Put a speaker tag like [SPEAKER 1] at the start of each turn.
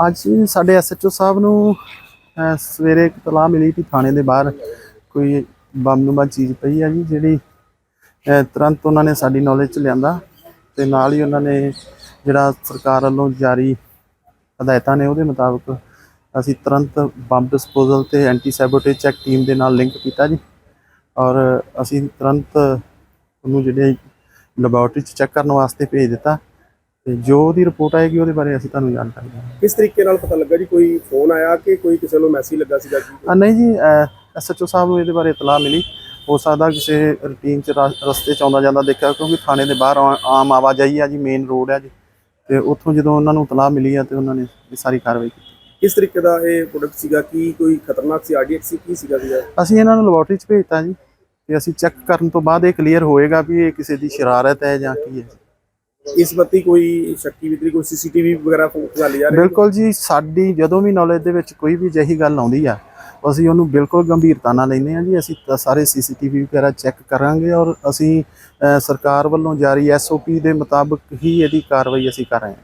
[SPEAKER 1] ਅੱਜ ਸਾਡੇ ਐਸਐਚਓ ਸਾਹਿਬ ਨੂੰ ਸਵੇਰੇ ਇੱਕ ਤਲਾਹ ਮਿਲੀ ਕਿ ਥਾਣੇ ਦੇ ਬਾਹਰ ਕੋਈ ਬੰਬਨੁਮਾ ਚੀਜ਼ ਪਈ ਹੈ ਜੀ, ਜਿਹੜੀ ਤੁਰੰਤ ਉਹਨਾਂ ਨੇ ਸਾਡੀ ਨੌਲੇਜ ਚ ਲਿਆਂਦਾ ਤੇ ਨਾਲ ਹੀ ਉਹਨਾਂ ਨੇ ਜਿਹੜਾ ਸਰਕਾਰ ਵੱਲੋਂ ਜਾਰੀ ਹਦਾਇਤਾਂ ਨੇ ਉਹਦੇ ਮੁਤਾਬਕ ਅਸੀਂ ਤੁਰੰਤ ਬੰਬ ਡਿਸਪੋਜ਼ਲ ਤੇ ਐਂਟੀ ਸੈਬੋਟੇਜ ਚੈੱਕ ਟੀਮ ਦੇ ਨਾਲ ਲਿੰਕ ਕੀਤਾ ਜੀ ਔਰ ਅਸੀਂ ਤੁਰੰਤ ਉਹਨੂੰ ਜਿਹੜੇ ਲੈਬੋਰਟਰੀ ਚ ਚੈੱਕ ਕਰਨ ਵਾਸਤੇ ਭੇਜ ਦਿੱਤਾ। ਤੇ ਜੋ ਉਹਦੀ ਰਿਪੋਰਟ ਆਏਗੀ ਉਹਦੇ ਬਾਰੇ ਅਸੀਂ ਤੁਹਾਨੂੰ ਜਾਣਕਾਰੀ ਦੇਵਾਂਗੇ।
[SPEAKER 2] ਕਿਸ ਤਰੀਕੇ ਨਾਲ ਪਤਾ ਲੱਗਾ ਜੀ? ਕੋਈ ਫੋਨ ਆਇਆ ਕਿ ਕੋਈ ਕਿਸੇ ਨੂੰ ਮੈਸੇਜ ਲੱਗਾ ਸੀਗਾ ਜੀ?
[SPEAKER 1] ਆ ਨਹੀਂ ਜੀ ਐਸਐਚਓ ਸਾਹਿਬ ਨੂੰ ਇਹਦੇ ਬਾਰੇ ਇਤਲਾਹ ਮਿਲੀ। ਹੋ ਸਕਦਾ ਕਿਸੇ ਰੂਟੀਨ ਚ ਰਾ- ਰਸਤੇ ਚ ਆਉਂਦਾ ਜਾਂਦਾ ਦੇਖਿਆ ਕਿਉਂਕਿ ਥਾਣੇ ਦੇ ਬਾਹਰ ਆ- ਆਮ ਆਵਾਜਾਈ ਆ ਜੀ ਮੇਨ ਰੋਡ ਆ ਜੀ। ਤੇ ਉੱਥੋਂ ਜਦੋਂ ਉਹਨਾਂ ਨੂੰ ਇਤਲਾਹ ਮਿਲੀ ਆ ਤੇ ਉਹਨਾਂ ਨੇ ਇਹ ਸਾਰੀ ਕਾਰਵਾਈ ਕੀਤੀ।
[SPEAKER 2] ਕਿਸ ਤਰੀਕੇ ਦਾ ਇਹ ਪ੍ਰੋਡਕਟ ਸੀਗਾ? ਕੀ ਕੋਈ ਖਤਰਨਾਕ ਸੀ? ਆਰਡੀਐਕਸ ਸੀ? ਕੀ ਸੀਗਾ ਸੀਗਾ?
[SPEAKER 1] ਅਸੀਂ ਇਹਨਾਂ ਨੂੰ ਲੈਬੋਰੇਟਰੀ ਚ ਭੇਜਤਾ ਜੀ। ਤੇ ਅਸੀਂ ਚੈੱਕ ਕਰਨ ਤੋਂ ਬਾਅਦ ਇਹ ਕਲੀਅਰ ਹੋਏਗਾ ਵੀ ਇਹ ਕਿਸੇ ਦੀ ਸ਼ਰਾਰਤ ਹੈ ਜਾਂ ਕੀ ਹੈ।
[SPEAKER 2] ਇਸ ਬੱਤੀ ਕੋਈ ਸ਼ੱਕੀ ਵਿਤਰੀ ਕੋਈ ਸੀਸੀਟੀਵੀ ਵਗੈਰਾ ਖੰਗਾਲੀ ਜਾ ਰਹੀ
[SPEAKER 1] ਬਿਲਕੁਲ ਜੀ, ਸਾਡੀ ਜਦੋਂ ਵੀ ਨੌਲੇਜ ਦੇ ਵਿੱਚ ਕੋਈ ਵੀ ਅਜਿਹੀ ਗੱਲ ਆਉਂਦੀ ਆ, ਅਸੀਂ ਉਹਨੂੰ ਬਿਲਕੁਲ ਗੰਭੀਰਤਾ ਨਾਲ ਲੈਂਦੇ ਹਾਂ ਜੀ, ਅਸੀਂ ਤਾਂ ਸਾਰੇ ਸੀਸੀਟੀਵੀ ਵਗੈਰਾ ਚੈੱਕ ਕਰਾਂਗੇ ਔਰ ਅਸੀਂ ਸਰਕਾਰ ਵੱਲੋਂ ਜਾਰੀ ਐਸਓਪੀ ਦੇ ਮੁਤਾਬਕ ਹੀ ਇਹਦੀ ਕਾਰਵਾਈ ਅਸੀਂ ਕਰ ਰਹੇ ਹਾਂ।